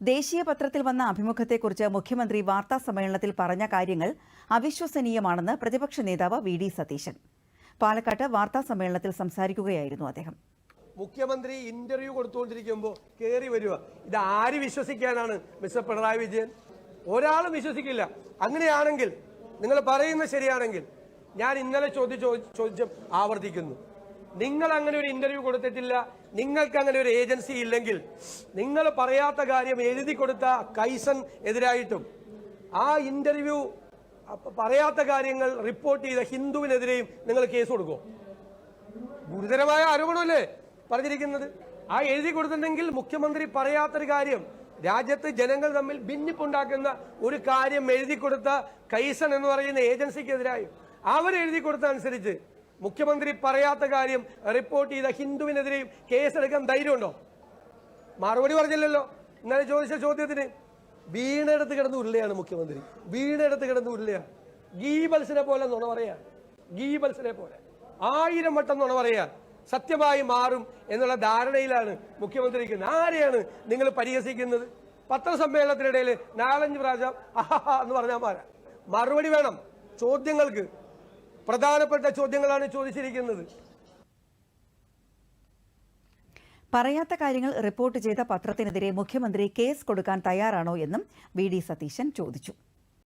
ദേശീയ പത്രത്തിൽ വന്ന അഭിമുഖത്തെക്കുറിച്ച് മുഖ്യമന്ത്രി വാർത്താ സമ്മേളനത്തിൽ പറഞ്ഞ കാര്യങ്ങൾ അവിശ്വസനീയമാണെന്ന് പ്രതിപക്ഷ നേതാവ് വി ഡി സതീശൻ. പാലക്കാട്ട് വാർത്താ സമ്മേളനത്തിൽ സംസാരിക്കുകയായിരുന്നു അദ്ദേഹം. മുഖ്യമന്ത്രി ഇന്റർവ്യൂ കൊടുത്തുകൊണ്ടിരിക്കുമ്പോൾ കയറി വരിക ഇത് ആര് വിശ്വസിക്കാനാണ് മിസ്റ്റർ പിണറായി വിജയൻ? ഒരാളും വിശ്വസിക്കില്ല. അങ്ങനെയാണെങ്കിൽ നിങ്ങൾ പറയുന്നത് ശരിയാണെങ്കിൽ ഞാൻ ഇന്നലെ ചോദ്യം ചോദിച്ചു ആവർത്തിക്കുന്നു. നിങ്ങൾ അങ്ങനെ ഒരു ഇന്റർവ്യൂ കൊടുത്തിട്ടില്ല. നിങ്ങൾക്ക് അങ്ങനെ ഒരു ഏജൻസി ഇല്ലെങ്കിൽ നിങ്ങൾ പറയാത്ത കാര്യം എഴുതി കൊടുത്ത കൈസൺ എതിരായിട്ടും ആ ഇന്റർവ്യൂ പറയാത്ത കാര്യങ്ങൾ റിപ്പോർട്ട് ചെയ്ത ഹിന്ദുവിനെതിരെയും നിങ്ങൾ കേസ് കൊടുക്കുമോ ഗുരുതരമായ ആരോപണമല്ലേ പറഞ്ഞിരിക്കുന്നത്? ആ എഴുതി കൊടുത്തിട്ടുണ്ടെങ്കിൽ മുഖ്യമന്ത്രി പറയാത്തൊരു കാര്യം രാജ്യത്ത് ജനങ്ങൾ തമ്മിൽ ഭിന്നിപ്പുണ്ടാക്കുന്ന ഒരു കാര്യം എഴുതി കൊടുത്ത കൈസൺ എന്ന് പറയുന്ന ഏജൻസിക്കെതിരായും അവരെഴുതി കൊടുത്ത അനുസരിച്ച് മുഖ്യമന്ത്രി പറയാത്ത കാര്യം റിപ്പോർട്ട് ചെയ്ത ഹിന്ദുവിനെതിരെയും കേസെടുക്കാൻ ധൈര്യമുണ്ടോ? മറുപടി പറഞ്ഞില്ലല്ലോ. ഇന്നലെ ചോദിച്ച ചോദ്യത്തിന് വീണെടുത്ത് കിടന്ന് ഉരുളയാണ് മുഖ്യമന്ത്രി. വീണെടുത്ത് കിടന്ന് ഉരുളയാണ്. ഗീബൽസിനെ പോലെ നുണ പറയാ. ഗീബൽസിനെ പോലെ. ആയിരം വട്ടം നുണ പറയാ. സത്യമായി മാറും എന്നുള്ള ധാരണയിലാണ് മുഖ്യമന്ത്രി ഇരിക്കുന്നത്. ആരെയാണ് നിങ്ങൾ പരിഹസിക്കുന്നത്? പത്രസമ്മേളനത്തിനിടയിൽ നാലഞ്ച് പ്രാവശ്യം എന്ന് പറഞ്ഞാൽ മാറാം മറുപടി വേണം. ചോദ്യങ്ങൾക്ക് പ്രധാനപ്പെട്ട ചോദ്യങ്ങളാണ് ചോദിച്ചിരിക്കുന്നത്. പറയാത്ത കാര്യങ്ങൾ റിപ്പോർട്ട് ചെയ്ത പത്രത്തിനെതിരെ മുഖ്യമന്ത്രി കേസ് കൊടുക്കാൻ തയ്യാറാണോ എന്നും വി ഡി സതീശൻ ചോദിച്ചു.